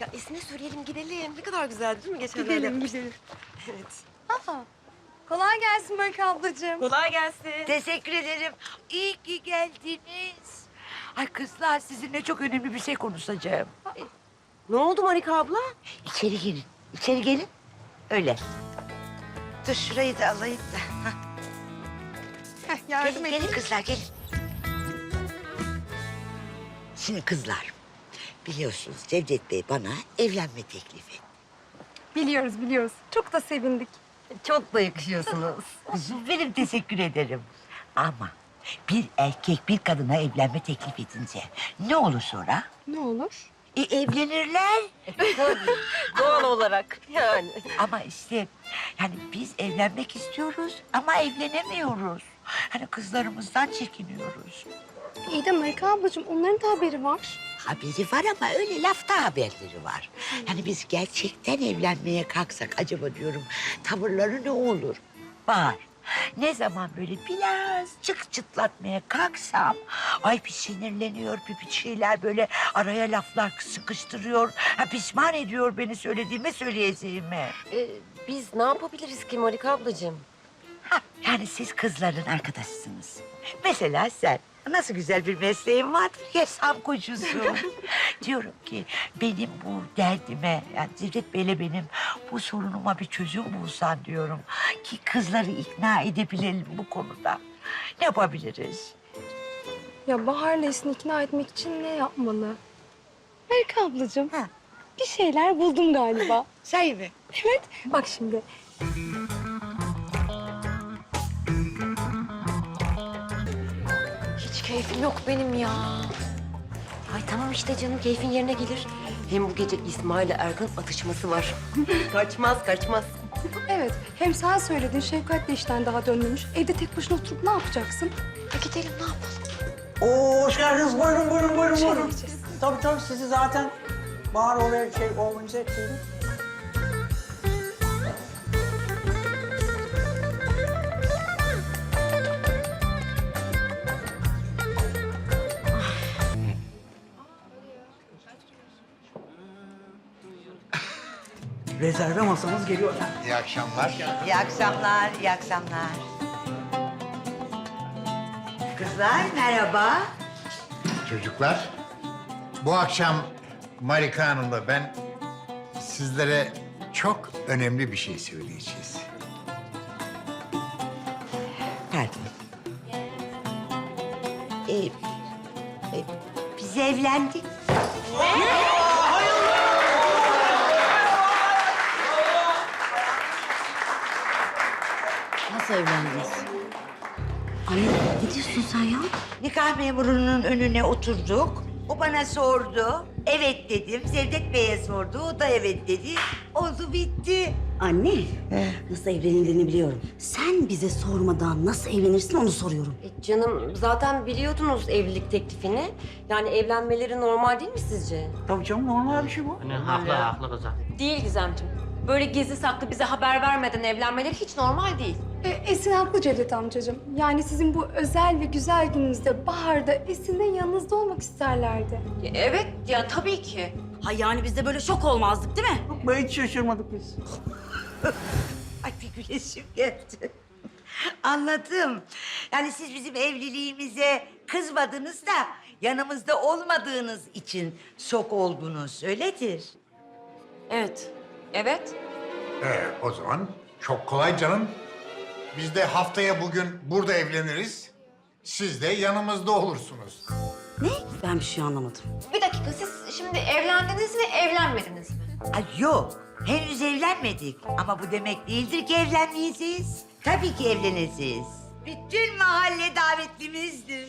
Ya Esin'e söyleyelim gidelim. Ne kadar güzeldi değil mi geçenlerde? Gidelim, gidelim. Evet. Aa, kolay gelsin Marika ablacığım. Kolay gelsin. Teşekkür ederim. İyi ki geldiniz. Ay kızlar sizinle çok önemli bir şey konuşacağım. Ne oldu Marika abla? İçeri girin. İçeri gelin. Öyle. Dur şurayı da alayım da. Hah. Heh, yardım Gelin, edin. gelin kızlar gelin. Şimdi kızlar. Biliyorsunuz Cevdet Bey bana evlenme teklif etti. Biliyoruz, biliyoruz. Çok da sevindik. Çok da yakışıyorsunuz. Kuzum benim teşekkür ederim. Ama bir erkek bir kadına evlenme teklif edince ne olur sonra? Ne olur? E, evlenirler. Doğal olarak yani. Ama işte yani biz evlenmek istiyoruz ama evlenemiyoruz. Hani kızlarımızdan çekiniyoruz. İyi de Marika ablacığım onların da haberi var. Haberi var ama öyle lafta haberleri var. Yani biz gerçekten evlenmeye kalksak acaba diyorum tavırları ne olur? Var. Ne zaman böyle biraz çık çıtlatmaya kalksam... ...ay bir sinirleniyor, bir, bir şeyler böyle araya laflar sıkıştırıyor. Ha, pişman ediyor beni söylediğime söyleyeceğime. Ee, biz ne yapabiliriz ki Marika ablacığım? Ha, yani siz kızların arkadaşısınız. Mesela sen. Nasıl güzel bir mesleğin vardır ya Sam kocusu. Diyorum ki benim bu derdime, yani Cevdet Bey'le benim bu sorunuma bir çözüm bulsan diyorum. Ki kızları ikna edebilelim bu konuda. Ne yapabiliriz? Ya Bahar'la Esin'i ikna etmek için ne yapmalı? Marika ablacığım, Ha. bir şeyler buldum galiba. Say mı? evet, bak şimdi. Keyfim yok benim ya. Ay tamam işte canım keyfin yerine gelir. Hem bu gece İsmail Erkan atışması var. kaçmaz kaçmaz. Evet, hem sen söyledin Şefkat de işten daha dönmemiş. Evde tek başına oturup ne yapacaksın? Ha gidelim ne yapalım? Oo, hoş geldiniz. Buyurun, buyurun, buyurun, buyurun. Tabii tabii sizi zaten Bahar oraya şey organize ettiydi. Rezerve masamız geliyor. İyi akşamlar. İyi akşamlar, iyi akşamlar. Kızlar merhaba. Çocuklar, bu akşam Marika Hanım'la ben sizlere çok önemli bir şey söyleyeceğiz. Pardon. Ee, e, biz evlendik. Nasıl evlendiniz? Anne ne diyorsun sen ya? Nikah memurunun önüne oturduk. O bana sordu. Evet dedim. Cevdet Bey'e sordu. O da evet dedi. Oldu bitti. Anne nasıl evlenildiğini biliyorum. Sen bize sormadan nasıl evlenirsin onu soruyorum. E, canım zaten biliyordunuz evlilik teklifini. Yani evlenmeleri normal değil mi sizce? Tabii canım normal bir şey bu. Hani haklı haklı kızım. Değil Gizemciğim. Böyle gizli saklı bize haber vermeden evlenmeleri hiç normal değil. E, Esin haklı Cevdet amcacığım. Yani sizin bu özel ve güzel gününüzde Bahar'da Esin'le yanınızda olmak isterlerdi. Ya, evet ya tabii ki. Ha yani biz de böyle şok olmazdık değil mi? Yok be hiç şaşırmadık biz. Ay bir güleşim geldi. Anladım. Yani siz bizim evliliğimize kızmadınız da yanımızda olmadığınız için şok oldunuz. Öyledir. Evet. Evet. Ee, o zaman çok kolay canım. Biz de haftaya bugün burada evleniriz. Siz de yanımızda olursunuz. Ne? Ben bir şey anlamadım. Bir dakika siz şimdi evlendiniz mi evlenmediniz mi? Ay yok. Henüz evlenmedik. Ama bu demek değildir ki evlenmeyeceğiz. Tabii ki evleneceğiz. Bütün mahalle davetlimizdir.